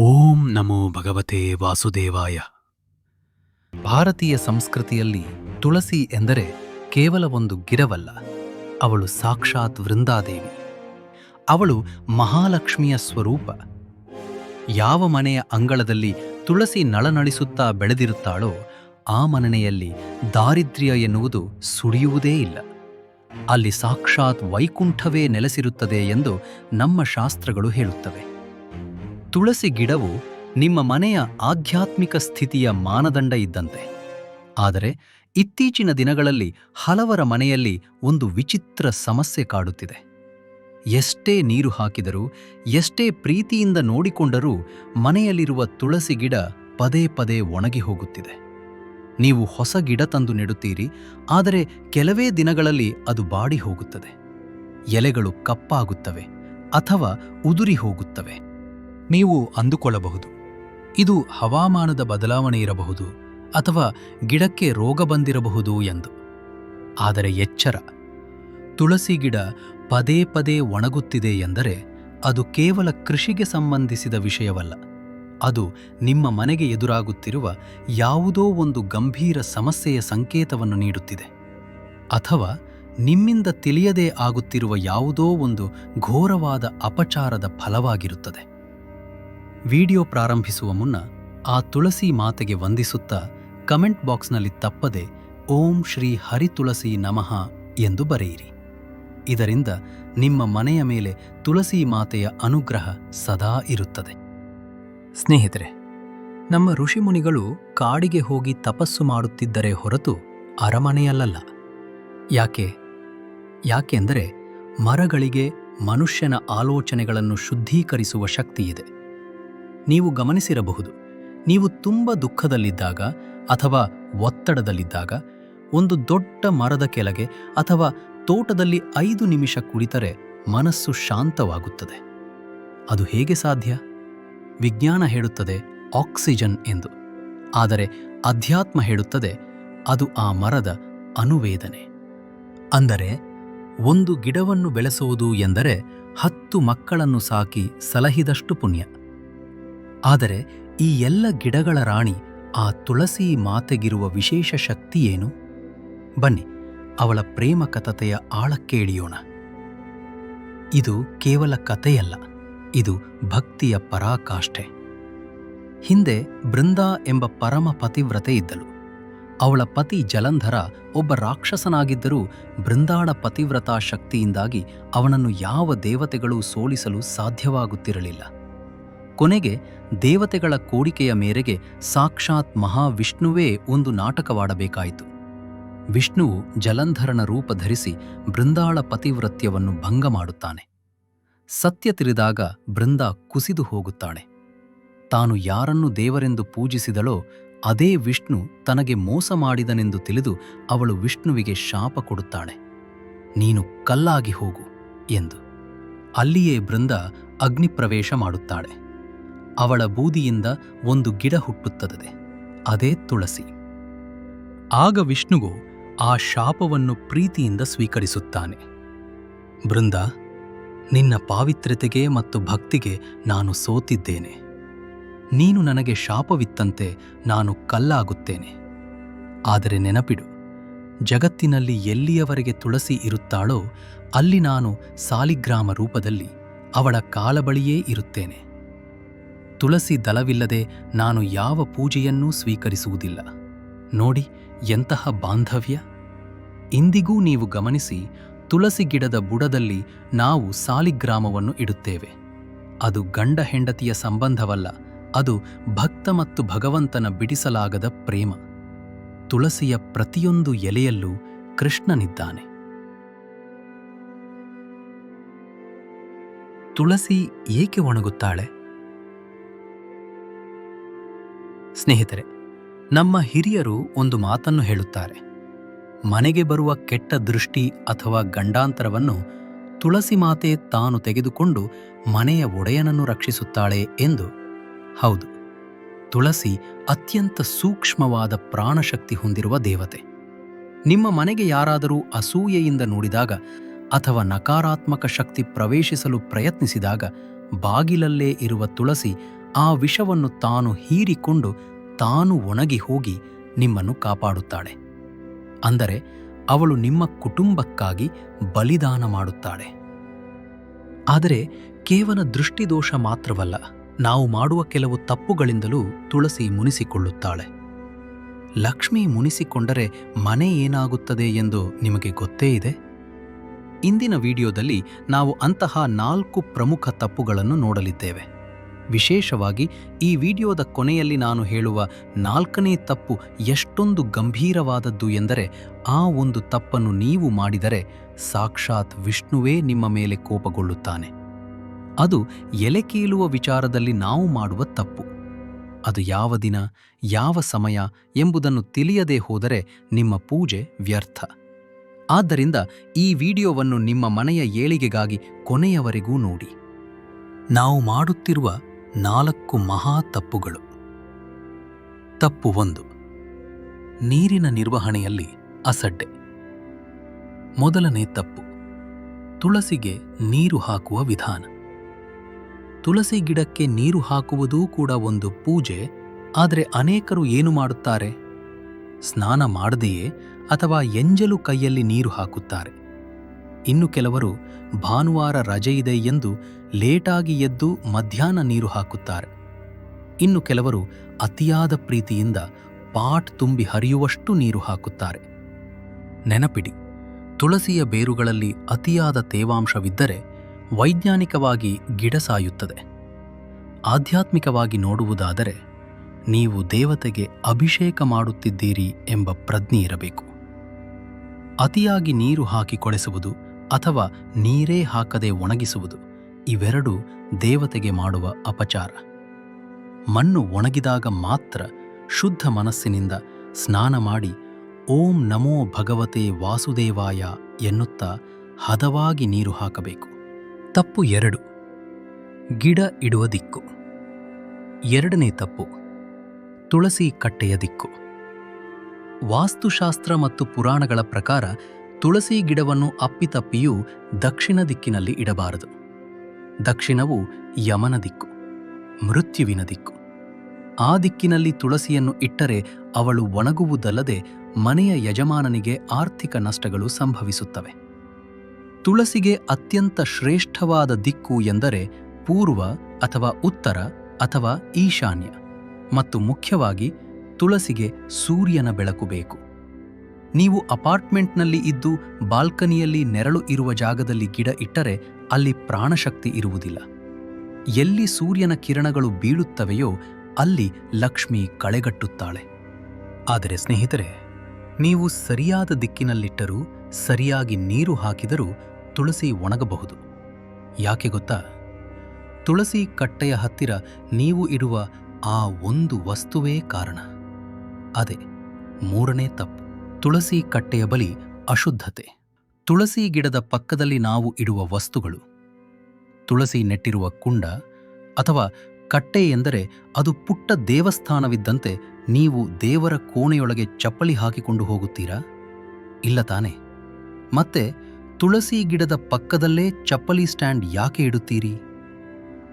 ಓಂ ನಮೋ ಭಗವತೆ ವಾಸುದೇವಾಯ. ಭಾರತೀಯ ಸಂಸ್ಕೃತಿಯಲ್ಲಿ ತುಳಸಿ ಎಂದರೆ ಕೇವಲ ಒಂದು ಗಿಡವಲ್ಲ, ಅವಳು ಸಾಕ್ಷಾತ್ ವೃಂದಾದೇವಿ. ಅವಳು ಮಹಾಲಕ್ಷ್ಮಿಯ ಸ್ವರೂಪ. ಯಾವ ಮನೆಯ ಅಂಗಳದಲ್ಲಿ ತುಳಸಿ ನಳನಳಿಸುತ್ತಾ ಬೆಳೆದಿರುತ್ತಾಳೋ, ಆ ಮನೆಯಲ್ಲಿ ದಾರಿದ್ರ್ಯ ಎನ್ನುವುದು ಸುಳಿಯುವುದೇ ಇಲ್ಲ. ಅಲ್ಲಿ ಸಾಕ್ಷಾತ್ ವೈಕುಂಠವೇ ನೆಲೆಸಿರುತ್ತದೆ ಎಂದು ನಮ್ಮ ಶಾಸ್ತ್ರಗಳು ಹೇಳುತ್ತವೆ. ತುಳಸಿ ಗಿಡವು ನಿಮ್ಮ ಮನೆಯ ಆಧ್ಯಾತ್ಮಿಕ ಸ್ಥಿತಿಯ ಮಾನದಂಡ ಇದ್ದಂತೆ. ಆದರೆ ಇತ್ತೀಚಿನ ದಿನಗಳಲ್ಲಿ ಹಲವರ ಮನೆಯಲ್ಲಿ ಒಂದು ವಿಚಿತ್ರ ಸಮಸ್ಯೆ ಕಾಡುತ್ತಿದೆ. ಎಷ್ಟೇ ನೀರು ಹಾಕಿದರೂ, ಎಷ್ಟೇ ಪ್ರೀತಿಯಿಂದ ನೋಡಿಕೊಂಡರೂ ಮನೆಯಲ್ಲಿರುವ ತುಳಸಿ ಗಿಡ ಪದೇ ಪದೇ ಒಣಗಿ ಹೋಗುತ್ತಿದೆ. ನೀವು ಹೊಸ ಗಿಡ ತಂದು ನೆಡುತ್ತೀರಿ, ಆದರೆ ಕೆಲವೇ ದಿನಗಳಲ್ಲಿ ಅದು ಬಾಡಿ ಹೋಗುತ್ತದೆ. ಎಲೆಗಳು ಕಪ್ಪಾಗುತ್ತವೆ ಅಥವಾ ಉದುರಿ ಹೋಗುತ್ತವೆ. ನೀವು ಅಂದುಕೊಳ್ಳಬಹುದು. ಇದು ಹವಾಮಾನದ ಬದಲಾವಣೆ ಇರಬಹುದು ಅಥವಾ ಗಿಡಕ್ಕೆ ರೋಗ ಬಂದಿರಬಹುದು ಎಂದು. ಆದರೆ ಎಚ್ಚರ. ತುಳಸಿ ಗಿಡ ಪದೇ ಪದೇ ಒಣಗುತ್ತಿದೆ ಎಂದರೆ ಅದು ಕೇವಲ ಕೃಷಿಗೆ ಸಂಬಂಧಿಸಿದ ವಿಷಯವಲ್ಲ. ಅದು ನಿಮ್ಮ ಮನೆಗೆ ಎದುರಾಗುತ್ತಿರುವ ಯಾವುದೋ ಒಂದು ಗಂಭೀರ ಸಮಸ್ಯೆಯ ಸಂಕೇತವನ್ನು ನೀಡುತ್ತಿದೆ. ಅಥವಾ ನಿಮ್ಮಿಂದ ತಿಳಿಯದೇ ಆಗುತ್ತಿರುವ ಯಾವುದೋ ಒಂದು ಘೋರವಾದ ಅಪಚಾರದ ಫಲವಾಗಿರುತ್ತದೆ. ವಿಡಿಯೋ ಪ್ರಾರಂಭಿಸುವ ಮುನ್ನ ಆ ತುಳಸಿ ಮಾತೆಗೆ ವಂದಿಸುತ್ತಾ ಕಮೆಂಟ್ ಬಾಕ್ಸ್ನಲ್ಲಿ ತಪ್ಪದೆ ಓಂ ಶ್ರೀ ಹರಿತುಳಸಿ ನಮಃ ಎಂದು ಬರೆಯಿರಿ. ಇದರಿಂದ ನಿಮ್ಮ ಮನೆಯ ಮೇಲೆ ತುಳಸಿ ಮಾತೆಯ ಅನುಗ್ರಹ ಸದಾ ಇರುತ್ತದೆ. ಸ್ನೇಹಿತರೆ, ನಮ್ಮ ಋಷಿಮುನಿಗಳು ಕಾಡಿಗೆ ಹೋಗಿ ತಪಸ್ಸು ಮಾಡುತ್ತಿದ್ದರೆ ಹೊರತು ಅರಮನೆಯಲ್ಲಲ್ಲ. ಯಾಕೆ? ಯಾಕೆಂದರೆ ಮರಗಳಿಗೆ ಮನುಷ್ಯನ ಆಲೋಚನೆಗಳನ್ನು ಶುದ್ಧೀಕರಿಸುವ ಶಕ್ತಿಯಿದೆ. ನೀವು ಗಮನಿಸಿರಬಹುದು. ನೀವು ತುಂಬ ದುಃಖದಲ್ಲಿದ್ದಾಗ ಅಥವಾ ಒತ್ತಡದಲ್ಲಿದ್ದಾಗ, ಒಂದು ದೊಡ್ಡ ಮರದ ಕೆಳಗೆ ಅಥವಾ ತೋಟದಲ್ಲಿ ಐದು ನಿಮಿಷ ಕುಳಿತರೆ ಮನಸ್ಸು ಶಾಂತವಾಗುತ್ತದೆ. ಅದು ಹೇಗೆ ಸಾಧ್ಯ? ವಿಜ್ಞಾನ ಹೇಳುತ್ತದೆ ಆಕ್ಸಿಜನ್ ಎಂದು. ಆದರೆ ಅಧ್ಯಾತ್ಮ ಹೇಳುತ್ತದೆ ಅದು ಆ ಮರದ ಅನುವೇದನೆ. ಅಂದರೆ ಒಂದು ಗಿಡವನ್ನು ಬೆಳೆಸುವುದು ಎಂದರೆ ಹತ್ತು ಮಕ್ಕಳನ್ನು ಸಾಕಿ ಸಲಹಿದಷ್ಟು ಪುಣ್ಯ. ಆದರೆ ಈ ಎಲ್ಲ ಗಿಡಗಳ ರಾಣಿ ಆ ತುಳಸಿ ಮಾತೆಗಿರುವ ವಿಶೇಷ ಶಕ್ತಿ ಏನು? ಬನ್ನಿ, ಅವಳ ಪ್ರೇಮ ಕಥತೆಯ ಆಳಕ್ಕೆ ಇಳಿಯೋಣ ಇದು ಕೇವಲ ಕಥೆಯಲ್ಲ, ಇದು ಭಕ್ತಿಯ ಪರಾಕಾಷ್ಠೆ. ಹಿಂದೆ ಬೃಂದಾ ಎಂಬ ಪರಮ ಪತಿವ್ರತೆ ಇದ್ದಳು. ಅವಳ ಪತಿ ಜಲಂಧರ ಒಬ್ಬ ರಾಕ್ಷಸನಾಗಿದ್ದರೂ ಬೃಂದಾಳ ಪತಿವ್ರತಾ ಶಕ್ತಿಯಿಂದಾಗಿ ಅವನನ್ನು ಯಾವ ದೇವತೆಗಳೂ ಸೋಲಿಸಲು ಸಾಧ್ಯವಾಗುತ್ತಿರಲಿಲ್ಲ. ಕೊನೆಗೆ ದೇವತೆಗಳ ಕೋರಿಕೆಯ ಮೇರೆಗೆ ಸಾಕ್ಷಾತ್ ಮಹಾವಿಷ್ಣುವೇ ಒಂದು ನಾಟಕವಾಡಬೇಕಾಯಿತು. ವಿಷ್ಣುವು ಜಲಂಧರನ ರೂಪ ಧರಿಸಿ ಬೃಂದಾಳ ಪತಿವ್ರತ್ಯವನ್ನು ಭಂಗ ಮಾಡುತ್ತಾನೆ. ಸತ್ಯ ತಿಳಿದಾಗ ಬೃಂದ ಕುಸಿದು ಹೋಗುತ್ತಾಳೆ. ತಾನು ಯಾರನ್ನು ದೇವರೆಂದು ಪೂಜಿಸಿದಳೋ ಅದೇ ವಿಷ್ಣು ತನಗೆ ಮೋಸ ಮಾಡಿದನೆಂದು ತಿಳಿದು ಅವಳು ವಿಷ್ಣುವಿಗೆ ಶಾಪ ಕೊಡುತ್ತಾಳೆ. ನೀನು ಕಲ್ಲಾಗಿ ಹೋಗು ಎಂದು ಅಲ್ಲಿಯೇ ಬೃಂದ ಅಗ್ನಿಪ್ರವೇಶ ಮಾಡುತ್ತಾಳೆ. ಅವಳ ಬೂದಿಯಿಂದ ಒಂದು ಗಿಡ ಹುಟ್ಟುತ್ತದೆ, ಅದೇ ತುಳಸಿ. ಆಗ ವಿಷ್ಣುವು ಆ ಶಾಪವನ್ನು ಪ್ರೀತಿಯಿಂದ ಸ್ವೀಕರಿಸುತ್ತಾನೆ. ಬೃಂದ, ನಿನ್ನ ಪಾವಿತ್ರ್ಯತೆಗೆ ಮತ್ತು ಭಕ್ತಿಗೆ ನಾನು ಸೋತಿದ್ದೇನೆ. ನೀನು ನನಗೆ ಶಾಪವಿತ್ತಂತೆ ನಾನು ಕಲ್ಲಾಗುತ್ತೇನೆ. ಆದರೆ ನೆನಪಿಡು, ಜಗತ್ತಿನಲ್ಲಿ ಎಲ್ಲಿಯವರೆಗೆ ತುಳಸಿ ಇರುತ್ತಾಳೋ ಅಲ್ಲಿ ನಾನು ಸಾಲಿಗ್ರಾಮ ರೂಪದಲ್ಲಿ ಅವಳ ಕಾಲಬಳಿಯೇ ಇರುತ್ತೇನೆ. ತುಳಸಿ ದಲವಿಲ್ಲದೆ ನಾನು ಯಾವ ಪೂಜೆಯನ್ನೂ ಸ್ವೀಕರಿಸುವುದಿಲ್ಲ. ನೋಡಿ, ಎಂತಹ ಬಾಂಧವ್ಯ. ಇಂದಿಗೂ ನೀವು ಗಮನಿಸಿ, ತುಳಸಿ ಗಿಡದ ಬುಡದಲ್ಲಿ ನಾವು ಸಾಲಿಗ್ರಾಮವನ್ನು ಇಡುತ್ತೇವೆ. ಅದು ಗಂಡ ಹೆಂಡತಿಯ ಸಂಬಂಧವಲ್ಲ, ಅದು ಭಕ್ತ ಮತ್ತು ಭಗವಂತನ ಬಿಡಿಸಲಾಗದ ಪ್ರೇಮ. ತುಳಸಿಯ ಪ್ರತಿಯೊಂದು ಎಲೆಯಲ್ಲೂ ಕೃಷ್ಣನಿದ್ದಾನೆ. ತುಳಸಿ ಏಕೆ ಒಣಗುತ್ತಾಳೆ? ಸ್ನೇಹಿತರೆ, ನಮ್ಮ ಹಿರಿಯರು ಒಂದು ಮಾತನ್ನು ಹೇಳುತ್ತಾರೆ. ಮನೆಗೆ ಬರುವ ಕೆಟ್ಟ ದೃಷ್ಟಿ ಅಥವಾ ಗಂಡಾಂತರವನ್ನು ತುಳಸಿ ಮಾತೆ ತಾನು ತೆಗೆದುಕೊಂಡು ಮನೆಯ ಒಡೆಯನನ್ನು ರಕ್ಷಿಸುತ್ತಾಳೆ ಎಂದು. ಹೌದು, ತುಳಸಿ ಅತ್ಯಂತ ಸೂಕ್ಷ್ಮವಾದ ಪ್ರಾಣಶಕ್ತಿ ಹೊಂದಿರುವ ದೇವತೆ. ನಿಮ್ಮ ಮನೆಗೆ ಯಾರಾದರೂ ಅಸೂಯೆಯಿಂದ ನೋಡಿದಾಗ ಅಥವಾ ನಕಾರಾತ್ಮಕ ಶಕ್ತಿ ಪ್ರವೇಶಿಸಲು ಪ್ರಯತ್ನಿಸಿದಾಗ ಬಾಗಿಲಲ್ಲೇ ಇರುವ ತುಳಸಿ ಆ ವಿಷವನ್ನು ತಾನು ಹೀರಿಕೊಂಡು ತಾನು ಒಣಗಿ ಹೋಗಿ ನಿಮ್ಮನ್ನು ಕಾಪಾಡುತ್ತಾಳೆ. ಅಂದರೆ ಅವಳು ನಿಮ್ಮ ಕುಟುಂಬಕ್ಕಾಗಿ ಬಲಿದಾನ ಮಾಡುತ್ತಾಳೆ. ಆದರೆ ಕೇವಲ ದೃಷ್ಟಿದೋಷ ಮಾತ್ರವಲ್ಲ, ನಾವು ಮಾಡುವ ಕೆಲವು ತಪ್ಪುಗಳಿಂದಲೂ ತುಳಸಿ ಮುನಿಸಿಕೊಳ್ಳುತ್ತಾಳೆ. ಲಕ್ಷ್ಮಿ ಮುನಿಸಿಕೊಂಡರೆ ಮನೆ ಏನಾಗುತ್ತದೆ ಎಂದು ನಿಮಗೆ ಗೊತ್ತೇ ಇದೆ? ಇಂದಿನ ವಿಡಿಯೋದಲ್ಲಿ ನಾವು ಅಂತಹ ನಾಲ್ಕು ಪ್ರಮುಖ ತಪ್ಪುಗಳನ್ನು ನೋಡಲಿದ್ದೇವೆ. ವಿಶೇಷವಾಗಿ ಈ ವಿಡಿಯೋದ ಕೊನೆಯಲ್ಲಿ ನಾನು ಹೇಳುವ ನಾಲ್ಕನೇ ತಪ್ಪು ಎಷ್ಟೊಂದು ಗಂಭೀರವಾದದ್ದು ಎಂದರೆ ಆ ಒಂದು ತಪ್ಪನ್ನು ನೀವು ಮಾಡಿದರೆ ಸಾಕ್ಷಾತ್ ವಿಷ್ಣುವೇ ನಿಮ್ಮ ಮೇಲೆ ಕೋಪಗೊಳ್ಳುತ್ತಾನೆ. ಅದು ಎಲೆ ಕೀಳುವ ವಿಚಾರದಲ್ಲಿ ನಾವು ಮಾಡುವ ತಪ್ಪು. ಅದು ಯಾವ ದಿನ, ಯಾವ ಸಮಯ ಎಂಬುದನ್ನು ತಿಳಿಯದೇ ಹೋದರೆ ನಿಮ್ಮ ಪೂಜೆ ವ್ಯರ್ಥ. ಆದ್ದರಿಂದ ಈ ವಿಡಿಯೋವನ್ನು ನಿಮ್ಮ ಮನೆಯ ಏಳಿಗೆಗಾಗಿ ಕೊನೆಯವರೆಗೂ ನೋಡಿ. ನಾವು ಮಾಡುತ್ತಿರುವ ನಾಲ್ಕು ಮಹಾ ತಪ್ಪುಗಳು. ತಪ್ಪು ಒಂದು, ನೀರಿನ ನಿರ್ವಹಣೆಯಲ್ಲಿ ಅಸಡ್ಡೆ. ಮೊದಲನೇ ತಪ್ಪು, ತುಳಸಿಗೆ ನೀರು ಹಾಕುವ ವಿಧಾನ. ತುಳಸಿ ಗಿಡಕ್ಕೆ ನೀರು ಹಾಕುವುದೂ ಕೂಡ ಒಂದು ಪೂಜೆ, ಆದರೆ ಅನೇಕರು ಏನು ಮಾಡುತ್ತಾರೆ? ಸ್ನಾನ ಮಾಡದೆಯೇ ಅಥವಾ ಎಂಜಲು ಕೈಯಲ್ಲಿ ನೀರು ಹಾಕುತ್ತಾರೆ? ಇನ್ನು ಕೆಲವರು ಭಾನುವಾರ ರಜೆ ಇದೆ ಎಂದು ಲೇಟಾಗಿ ಎದ್ದು ಮಧ್ಯಾಹ್ನ ನೀರು ಹಾಕುತ್ತಾರೆ. ಇನ್ನು ಕೆಲವರು ಅತಿಯಾದ ಪ್ರೀತಿಯಿಂದ ಪಾಟ್ ತುಂಬಿ ಹರಿಯುವಷ್ಟು ನೀರು ಹಾಕುತ್ತಾರೆ. ನೆನಪಿಡಿ, ತುಳಸಿಯ ಬೇರುಗಳಲ್ಲಿ ಅತಿಯಾದ ತೇವಾಂಶವಿದ್ದರೆ ವೈಜ್ಞಾನಿಕವಾಗಿ ಗಿಡ ಸಾಯುತ್ತದೆ. ಆಧ್ಯಾತ್ಮಿಕವಾಗಿ ನೋಡುವುದಾದರೆ ನೀವು ದೇವತೆಗೆ ಅಭಿಷೇಕ ಮಾಡುತ್ತಿದ್ದೀರಿ ಎಂಬ ಪ್ರಜ್ಞೆ ಇರಬೇಕು. ಅತಿಯಾಗಿ ನೀರು ಹಾಕಿ ಕೊಳೆಸುವುದು ಅಥವಾ ನೀರೇ ಹಾಕದೆ ಒಣಗಿಸುವುದು ಇವೆರಡೂ ದೇವತೆಗೆ ಮಾಡುವ ಅಪಚಾರ. ಮಣ್ಣು ಒಣಗಿದಾಗ ಮಾತ್ರ ಶುದ್ಧ ಮನಸ್ಸಿನಿಂದ ಸ್ನಾನ ಮಾಡಿ ಓಂ ನಮೋ ಭಗವತೆ ವಾಸುದೇವಾಯ ಎನ್ನುತ್ತಾ ಹದವಾಗಿ ನೀರು ಹಾಕಬೇಕು. ತಪ್ಪು ಎರಡು. ಗಿಡ ಇಡುವ ದಿಕ್ಕು. ಎರಡನೇ ತಪ್ಪು. ತುಳಸಿ ಕಟ್ಟೆಯ ದಿಕ್ಕು. ವಾಸ್ತುಶಾಸ್ತ್ರ ಮತ್ತು ಪುರಾಣಗಳ ಪ್ರಕಾರ ತುಳಸಿ ಗಿಡವನ್ನು ಅಪ್ಪಿತಪ್ಪಿಯೂ ದಕ್ಷಿಣ ದಿಕ್ಕಿನಲ್ಲಿ ಇಡಬಾರದು. ದಕ್ಷಿಣವು ಯಮನ ದಿಕ್ಕು, ಮೃತ್ಯುವಿನ ದಿಕ್ಕು. ಆ ದಿಕ್ಕಿನಲ್ಲಿ ತುಳಸಿಯನ್ನು ಇಟ್ಟರೆ ಅವಳು ಒಣಗುವುದಲ್ಲದೆ ಮನೆಯ ಯಜಮಾನನಿಗೆ ಆರ್ಥಿಕ ನಷ್ಟಗಳು ಸಂಭವಿಸುತ್ತವೆ. ತುಳಸಿಗೆ ಅತ್ಯಂತ ಶ್ರೇಷ್ಠವಾದ ದಿಕ್ಕು ಎಂದರೆ ಪೂರ್ವ ಅಥವಾ ಉತ್ತರ ಅಥವಾ ಈಶಾನ್ಯ, ಮತ್ತು ಮುಖ್ಯವಾಗಿ ತುಳಸಿಗೆ ಸೂರ್ಯನ ಬೆಳಕು ಬೇಕು. ನೀವು ಅಪಾರ್ಟ್ಮೆಂಟ್ನಲ್ಲಿ ಇದ್ದು ಬಾಲ್ಕನಿಯಲ್ಲಿ ನೆರಳು ಇರುವ ಜಾಗದಲ್ಲಿ ಗಿಡ ಇಟ್ಟರೆ ಅಲ್ಲಿ ಪ್ರಾಣಶಕ್ತಿ ಇರುವುದಿಲ್ಲ. ಎಲ್ಲಿ ಸೂರ್ಯನ ಕಿರಣಗಳು ಬೀಳುತ್ತವೆಯೋ ಅಲ್ಲಿ ಲಕ್ಷ್ಮಿ ಕಳೆಗಟ್ಟುತ್ತಾಳೆ. ಆದರೆ ಸ್ನೇಹಿತರೆ, ನೀವು ಸರಿಯಾದ ದಿಕ್ಕಿನಲ್ಲಿಟ್ಟರೂ, ಸರಿಯಾಗಿ ನೀರು ಹಾಕಿದರೂ ತುಳಸಿ ಒಣಗಬಹುದು. ಯಾಕೆ ಗೊತ್ತಾ? ತುಳಸಿ ಕಟ್ಟೆಯ ಹತ್ತಿರ ನೀವು ಇಡುವ ಆ ಒಂದು ವಸ್ತುವೇ ಕಾರಣ. ಅದೇ ಮೂರನೇ ತಪ್ಪು. ತುಳಸಿ ಕಟ್ಟೆಯ ಬಳಿ ಅಶುದ್ಧತೆ. ತುಳಸಿ ಗಿಡದ ಪಕ್ಕದಲ್ಲಿ ನಾವು ಇಡುವ ವಸ್ತುಗಳು. ತುಳಸಿ ನೆಟ್ಟಿರುವ ಕುಂಡ ಅಥವಾ ಕಟ್ಟೆ ಎಂದರೆ ಅದು ಪುಟ್ಟ ದೇವಸ್ಥಾನವಿದ್ದಂತೆ ನೀವು ದೇವರ ಕೋಣೆಯೊಳಗೆ ಚಪ್ಪಲಿ ಹಾಕಿಕೊಂಡು ಹೋಗುತ್ತೀರಾ? ಇಲ್ಲ ತಾನೆ. ಮತ್ತೆ ತುಳಸಿ ಗಿಡದ ಪಕ್ಕದಲ್ಲೇ ಚಪ್ಪಲಿ ಸ್ಟ್ಯಾಂಡ್ ಯಾಕೆ ಇಡುತ್ತೀರಿ?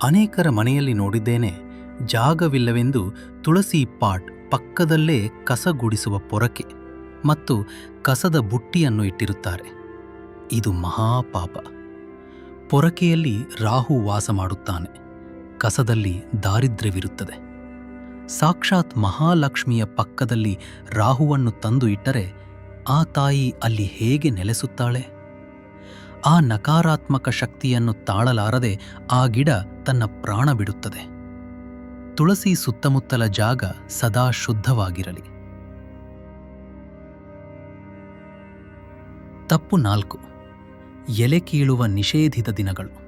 ಅನೇಕರ ಮನೆಯಲ್ಲಿ ನೋಡಿದ್ದೇನೆ ಜಾಗವಿಲ್ಲವೆಂದು ತುಳಸಿ ಪಾಟ್ ಪಕ್ಕದಲ್ಲೇ ಕಸಗೂಡಿಸುವ ಪೊರಕೆ. ಮತ್ತು ಕಸದ ಬುಟ್ಟಿಯನ್ನು ಇಟ್ಟಿರುತ್ತಾರೆ. ಇದು ಮಹಾಪಾಪ. ಪೊರಕೆಯಲ್ಲಿ ರಾಹು ವಾಸ ಮಾಡುತ್ತಾನೆ. ಕಸದಲ್ಲಿ ದಾರಿದ್ರ್ಯವಿರುತ್ತದೆ. ಸಾಕ್ಷಾತ್ ಮಹಾಲಕ್ಷ್ಮಿಯ ಪಕ್ಕದಲ್ಲಿ ರಾಹುವನ್ನು ತಂದು ಇಟ್ಟರೆ ಆ ತಾಯಿ ಅಲ್ಲಿ ಹೇಗೆ ನೆಲೆಸುತ್ತಾಳೆ? ಆ ನಕಾರಾತ್ಮಕ ಶಕ್ತಿಯನ್ನು ತಾಳಲಾರದೆ ಆ ಗಿಡ ತನ್ನ ಪ್ರಾಣ ಬಿಡುತ್ತದೆ. ತುಳಸಿ ಸುತ್ತಮುತ್ತಲ ಜಾಗ ಸದಾ ಶುದ್ಧವಾಗಿರಲಿ. ತಪ್ಪು ನಾಲ್ಕು. ಎಲೆ ಕೀಳುವ ನಿಷೇಧಿತ ದಿನಗಳು.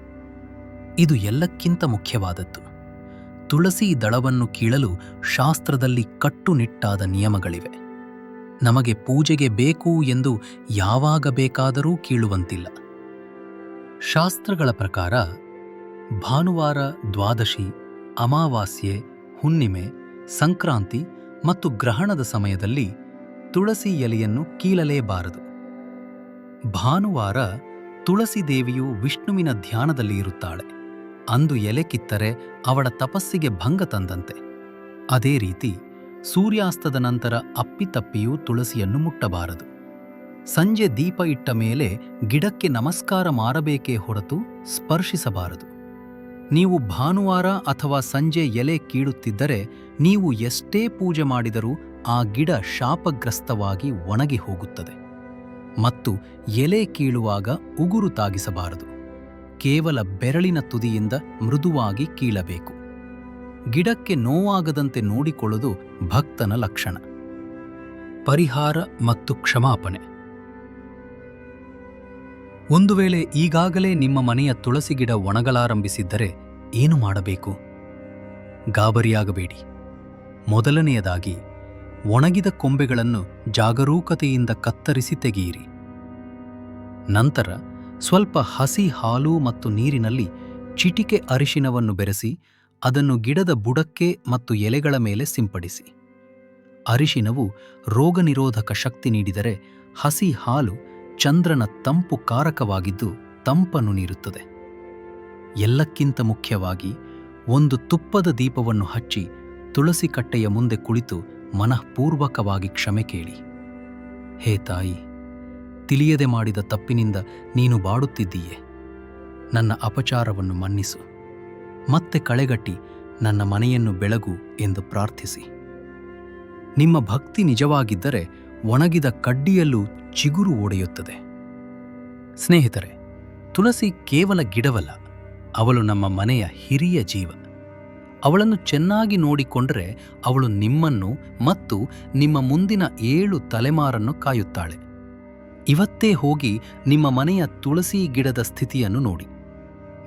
ಇದು ಎಲ್ಲಕ್ಕಿಂತ ಮುಖ್ಯವಾದದ್ದು. ತುಳಸಿ ದಳವನ್ನು ಕೀಳಲು ಶಾಸ್ತ್ರದಲ್ಲಿ ಕಟ್ಟುನಿಟ್ಟಾದ ನಿಯಮಗಳಿವೆ. ನಮಗೆ ಪೂಜೆಗೆ ಬೇಕು ಎಂದು ಯಾವಾಗ ಬೇಕಾದರೂ ಕೀಳುವಂತಿಲ್ಲ. ಶಾಸ್ತ್ರಗಳ ಪ್ರಕಾರ, ಭಾನುವಾರ ದ್ವಾದಶಿ, ಅಮಾವಾಸ್ಯೆ, ಹುಣ್ಣಿಮೆ, ಸಂಕ್ರಾಂತಿ ಮತ್ತು ಗ್ರಹಣದ ಸಮಯದಲ್ಲಿ ತುಳಸಿ ಎಲೆಯನ್ನು ಕೀಳಲೇಬಾರದು. ಭಾನುವಾರ ತುಳಸಿ ದೇವಿಯು ವಿಷ್ಣುವಿನ ಧ್ಯಾನದಲ್ಲಿ ಇರುತ್ತಾಳೆ. ಅಂದು ಎಲೆ ಕಿತ್ತರೆ ಅವಳ ತಪಸ್ಸಿಗೆ ಭಂಗ ತಂದಂತೆ. ಅದೇ ರೀತಿ ಸೂರ್ಯಾಸ್ತದ ನಂತರ ಅಪ್ಪಿತಪ್ಪಿಯೂ ತುಳಸಿಯನ್ನು ಮುಟ್ಟಬಾರದು. ಸಂಜೆ ದೀಪ ಇಟ್ಟ ಮೇಲೆ ಗಿಡಕ್ಕೆ ನಮಸ್ಕಾರ ಮಾರಬೇಕೇ ಹೊರತು ಸ್ಪರ್ಶಿಸಬಾರದು. ನೀವು ಭಾನುವಾರ ಅಥವಾ ಸಂಜೆ ಎಲೆ ಕೀಳುತ್ತಿದ್ದರೆ ನೀವು ಎಷ್ಟೇ ಪೂಜೆ ಮಾಡಿದರೂ ಆ ಗಿಡ ಶಾಪಗ್ರಸ್ತವಾಗಿ ಒಣಗಿ ಹೋಗುತ್ತದೆ. ಮತ್ತು ಎಲೆ ಕೀಳುವಾಗ ಉಗುರು ತಾಗಿಸಬಾರದು. ಕೇವಲ ಬೆರಳಿನ ತುದಿಯಿಂದ ಮೃದುವಾಗಿ ಕೀಳಬೇಕು. ಗಿಡಕ್ಕೆ ನೋವಾಗದಂತೆ ನೋಡಿಕೊಳ್ಳುವುದು ಭಕ್ತನ ಲಕ್ಷಣ. ಪರಿಹಾರ ಮತ್ತು ಕ್ಷಮಾಪಣೆ. ಒಂದು ವೇಳೆ ಈಗಾಗಲೇ ನಿಮ್ಮ ಮನೆಯ ತುಳಸಿ ಗಿಡ ಒಣಗಲಾರಂಭಿಸಿದ್ದರೆ ಏನು ಮಾಡಬೇಕು? ಗಾಬರಿಯಾಗಬೇಡಿ. ಮೊದಲನೆಯದಾಗಿ ಒಣಗಿದ ಕೊಂಬೆಗಳನ್ನು ಜಾಗರೂಕತೆಯಿಂದ ಕತ್ತರಿಸಿ ತೆಗೆಯಿರಿ. ನಂತರ ಸ್ವಲ್ಪ ಹಸಿ ಹಾಲು ಮತ್ತು ನೀರಿನಲ್ಲಿ ಚಿಟಿಕೆ ಅರಿಶಿನವನ್ನು ಬೆರೆಸಿ ಅದನ್ನು ಗಿಡದ ಬುಡಕ್ಕೆ ಮತ್ತು ಎಲೆಗಳ ಮೇಲೆ ಸಿಂಪಡಿಸಿ. ಅರಿಶಿನವು ರೋಗನಿರೋಧಕ ಶಕ್ತಿ ನೀಡಿದರೆ ಹಸಿ ಹಾಲು ಚಂದ್ರನ ತಂಪು ಕಾರಕವಾಗಿದ್ದು ತಂಪನ್ನು ನೀಡುತ್ತದೆ. ಎಲ್ಲಕ್ಕಿಂತ ಮುಖ್ಯವಾಗಿ ಒಂದು ತುಪ್ಪದ ದೀಪವನ್ನು ಹಚ್ಚಿ ತುಳಸಿ ಕಟ್ಟೆಯ ಮುಂದೆ ಕುಳಿತು ಮನಃಪೂರ್ವಕವಾಗಿ ಕ್ಷಮೆ ಕೇಳಿ. ಹೇ ತಾಯಿ, ತಿಳಿಯದೆ ಮಾಡಿದ ತಪ್ಪಿನಿಂದ ನೀನು ಬಾಡುತ್ತಿದ್ದೀಯೆ. ನನ್ನ ಅಪಚಾರವನ್ನು ಮನ್ನಿಸು. ಮತ್ತೆ ಕಳೆಗಟ್ಟಿ ನನ್ನ ಮನೆಯನ್ನು ಬೆಳಗು ಎಂದು ಪ್ರಾರ್ಥಿಸಿ. ನಿಮ್ಮ ಭಕ್ತಿ ನಿಜವಾಗಿದ್ದರೆ ಒಣಗಿದ ಕಡ್ಡಿಯಲ್ಲೂ ಚಿಗುರು ಒಡೆಯುತ್ತದೆ. ಸ್ನೇಹಿತರೆ, ತುಳಸಿ ಕೇವಲ ಗಿಡವಲ್ಲ, ಅವಳು ನಮ್ಮ ಮನೆಯ ಹಿರಿಯ ಜೀವ. ಅವಳನ್ನು ಚೆನ್ನಾಗಿ ನೋಡಿಕೊಂಡರೆ ಅವಳು ನಿಮ್ಮನ್ನು ಮತ್ತು ನಿಮ್ಮ ಮುಂದಿನ ಏಳು ತಲೆಮಾರನ್ನು ಕಾಯುತ್ತಾಳೆ. ಇವತ್ತೇ ಹೋಗಿ ನಿಮ್ಮ ಮನೆಯ ತುಳಸಿ ಗಿಡದ ಸ್ಥಿತಿಯನ್ನು ನೋಡಿ.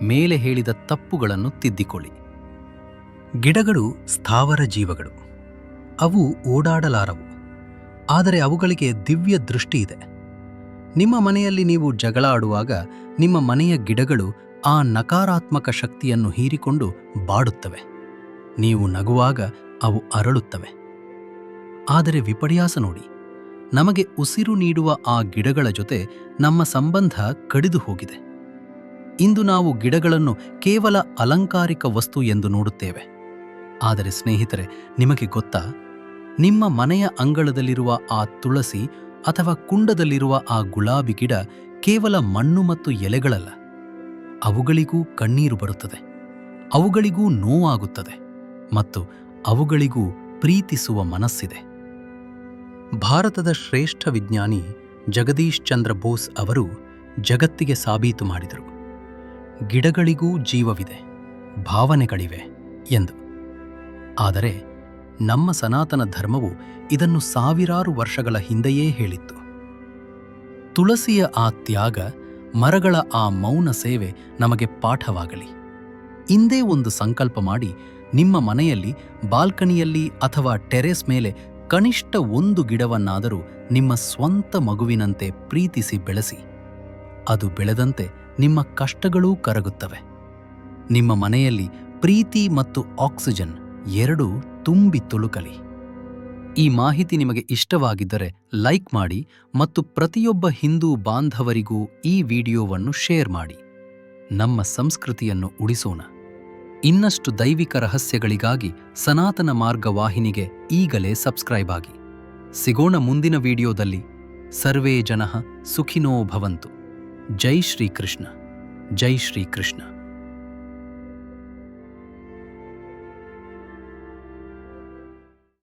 ಮೇಲೆ ಹೇಳಿದ ತಪ್ಪುಗಳನ್ನು ತಿದ್ದಿಕೊಳ್ಳಿ. ಗಿಡಗಳು ಸ್ಥಾವರ ಜೀವಗಳು. ಅವು ಓಡಾಡಲಾರವು. ಆದರೆ ಅವುಗಳಿಗೆ ದಿವ್ಯ ದೃಷ್ಟಿ ಇದೆ. ನಿಮ್ಮ ಮನೆಯಲ್ಲಿ ನೀವು ಜಗಳ ಆಡುವಾಗ ನಿಮ್ಮ ಮನೆಯ ಗಿಡಗಳು ಆ ನಕಾರಾತ್ಮಕ ಶಕ್ತಿಯನ್ನು ಹೀರಿಕೊಂಡು ಬಾಡುತ್ತವೆ. ನೀವು ನಗುವಾಗ ಅವು ಅರಳುತ್ತವೆ. ಆದರೆ ವಿಪರ್ಯಾಸ ನೋಡಿ, ನಮಗೆ ಉಸಿರು ನೀಡುವ ಆ ಗಿಡಗಳ ಜೊತೆ ನಮ್ಮ ಸಂಬಂಧ ಕಡಿದು ಹೋಗಿದೆ. ಇಂದು ನಾವು ಗಿಡಗಳನ್ನು ಕೇವಲ ಅಲಂಕಾರಿಕ ವಸ್ತು ಎಂದು ನೋಡುತ್ತೇವೆ. ಆದರೆ ಸ್ನೇಹಿತರೆ, ನಿಮಗೆ ಗೊತ್ತಾ? ನಿಮ್ಮ ಮನೆಯ ಅಂಗಳದಲ್ಲಿರುವ ಆ ತುಳಸಿ ಅಥವಾ ಕುಂಡದಲ್ಲಿರುವ ಆ ಗುಲಾಬಿ ಗಿಡ ಕೇವಲ ಮಣ್ಣು ಮತ್ತು ಎಲೆಗಳಲ್ಲ. ಅವುಗಳಿಗೂ ಕಣ್ಣೀರು ಬರುತ್ತದೆ. ಅವುಗಳಿಗೂ ನೋವಾಗುತ್ತದೆ. ಮತ್ತು ಅವುಗಳಿಗೂ ಪ್ರೀತಿಸುವ ಮನಸ್ಸಿದೆ. ಭಾರತದ ಶ್ರೇಷ್ಠ ವಿಜ್ಞಾನಿ ಜಗದೀಶ್ ಚಂದ್ರ ಬೋಸ್ ಅವರು ಜಗತ್ತಿಗೆ ಸಾಬೀತು ಮಾಡಿದರು. ಗಿಡಗಳಿಗೂ ಜೀವವಿದೆ, ಭಾವನೆಗಳಿವೆ ಎಂದು. ಆದರೆ ನಮ್ಮ ಸನಾತನ ಧರ್ಮವು ಇದನ್ನು ಸಾವಿರಾರು ವರ್ಷಗಳ ಹಿಂದೆಯೇ ಹೇಳಿತ್ತು. ತುಳಸಿಯ ಆ ತ್ಯಾಗ ಮರಗಳ ಆ ಮೌನ ಸೇವೆ ನಮಗೆ ಪಾಠವಾಗಲಿ. ಇಂದೇ ಒಂದು ಸಂಕಲ್ಪ ಮಾಡಿ ನಿಮ್ಮ ಮನೆಯಲ್ಲಿ, ಬಾಲ್ಕನಿಯಲ್ಲಿ ಅಥವಾ ಟೆರೆಸ್ ಮೇಲೆ ಕನಿಷ್ಠ ಒಂದು ಗಿಡವನ್ನಾದರೂ ನಿಮ್ಮ ಸ್ವಂತ ಮಗುವಿನಂತೆ ಪ್ರೀತಿಸಿ ಬೆಳೆಸಿ. ಅದು ಬೆಳೆದಂತೆ ನಿಮ್ಮ ಕಷ್ಟಗಳೂ ಕರಗುತ್ತವೆ. ನಿಮ್ಮ ಮನೆಯಲ್ಲಿ ಪ್ರೀತಿ ಮತ್ತು ಆಕ್ಸಿಜನ್ ಎರಡೂ ತುಂಬಿ ತುಳುಕಲಿ. ಈ ಮಾಹಿತಿ ನಿಮಗೆ ಇಷ್ಟವಾಗಿದ್ದರೆ ಲೈಕ್ ಮಾಡಿ ಮತ್ತು ಪ್ರತಿಯೊಬ್ಬ ಹಿಂದೂ ಬಾಂಧವರಿಗೂ ಈ ವಿಡಿಯೋವನ್ನು ಶೇರ್ ಮಾಡಿ. ನಮ್ಮ ಸಂಸ್ಕೃತಿಯನ್ನು ಉಳಿಸೋಣ. ಇನ್ನಷ್ಟು ದೈವಿಕ ರಹಸ್ಯಗಳಿಗಾಗಿ ಸನಾತನ ಮಾರ್ಗ ವಾಹಿನಿಗೆ ಈಗಲೇ ಸಬ್ಸ್ಕ್ರೈಬ್ ಆಗಿ. ಸಿಗೋಣ ಮುಂದಿನ ವಿಡಿಯೋದಲ್ಲಿ. ಸರ್ವೇ ಜನಃ ಸುಖಿನೋ ಭವಂತು. ಜೈ ಶ್ರೀಕೃಷ್ಣ. ಜೈ ಶ್ರೀಕೃಷ್ಣ.